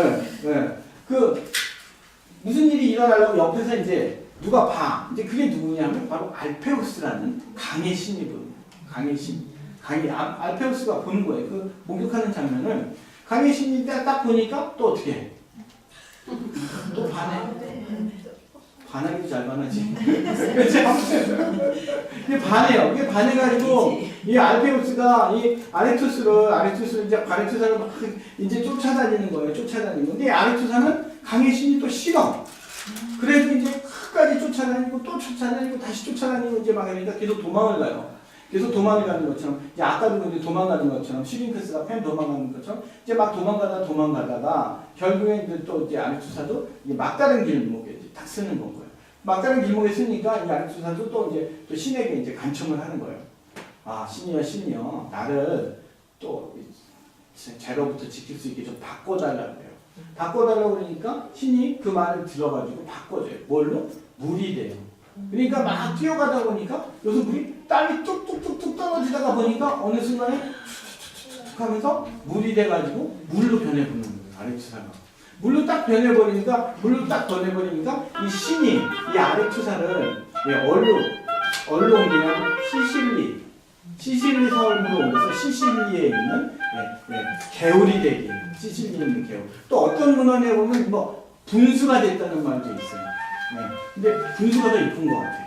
예, 예. 그 무슨 일이 일어나려고 옆에서 이제 누가 봐. 이제 그게 누구냐면 바로 알페우스라는 강의 신이거든요. 강의 신. 강의 아, 알페우스가 보는 거예요. 그 목욕하는 장면을 강의 신이 딱, 딱 보니까 또 어떻게 해? 또 반해. 반하기도 잘 반하지. 그렇지? 이게 반해요. 이게 반해가지고 이 알페우스가 이 아레투스를 아레투스를 이제 아레투사를 막 이제 쫓아다니는 거예요. 쫓아다니는 건데 이 아레투사는 강의 신이 또 싫어. 그래도 이제 끝까지 쫓아다니고 또 쫓아다니고 다시 쫓아다니고 이제 막 이러니까 계속 도망을 가요. 계속 도망을 가는 것처럼 이제 아까도 근데 도망가는 것처럼 시링크스가 펜 도망가는 것처럼 이제 막 도망가다 도망가다가 결국에 이제 또 이제 아레투사도 이제 막다른 길목에 이제 딱 쓰는 건 거예요. 막다른 길목에 쓰니까 이 아레투사도 또 이제 또 신에게 이제 간청을 하는 거예요. 아 신이여 신이여 나를 또 제- 죄로부터 지킬 수 있게 좀 바꿔달라고 해요. 바꿔달라고 그러니까 신이 그 말을 들어가지고 바꿔줘요. 뭘로? 물이 돼요. 그러니까 막 뛰어가다 보니까 여기서 물이 땀이 뚝뚝뚝뚝 떨어지다가 보니까 어느 순간에 툭툭툭툭 하면서 물이 돼가지고 물로 변해버리는 거예요. 아레투사가. 물로 딱 변해버리니까 물로 딱 변해버리니까 이 신이 이 아레투사를 예, 얼로 얼로 옮기면 시실리. 시실리 섬으로 옮겨서 시실리에 있는 예, 예, 개울이 되기 시실리에 있는 개울. 또 어떤 문헌에 보면 뭐 분수가 됐다는 말도 있어요. 네. 근데 분수가 더 이쁜 것 같아요.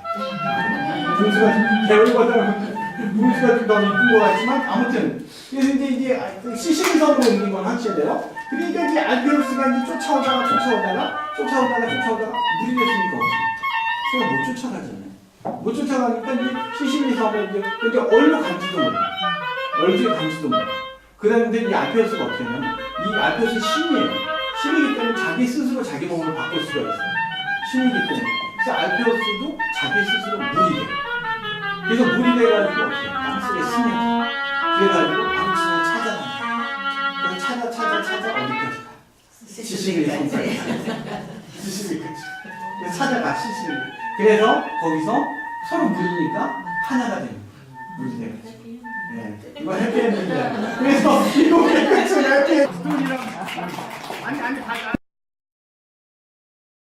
분수가 개울보다 분수가 좀 더 이쁜 것 같지만 아무튼 그래서 이제 이제 아, 그 시실리 섬으로 옮긴 건 확실해요. 그러니까 이제 알베우스가 이제 쫓아오다가 쫓아오다가 쫓아오다가 쫓아오다가 물이 됐으니까 어떻게 제가 못 쫓아가잖아요. 못 쫓아가니까 이제 섬에 이제 근데 얼로 간지도 못해 얼지에 간지도 못해 그런데 이 알페우스가 어떻게 하냐면 이 알페우스 신이에요. 신이기 때문에 자기 스스로 자기 몸을 바꿀 수가 있어요. 신이기 때문에. 그래서 알페우스도 자기 스스로 물이 돼 그래서 물이 돼가지고 그래가지고 아무치나 찾아다녀 그래서 찾아 찾아 찾아. 어디까지 가 시시리까지. 그래서 찾아가 시시리 그래서 거기서 서로 물이니까 하나가 되는 거예요. 물이 돼가지고. 네. 이거 해피엔딩이야. 그래서 이거 해피엔딩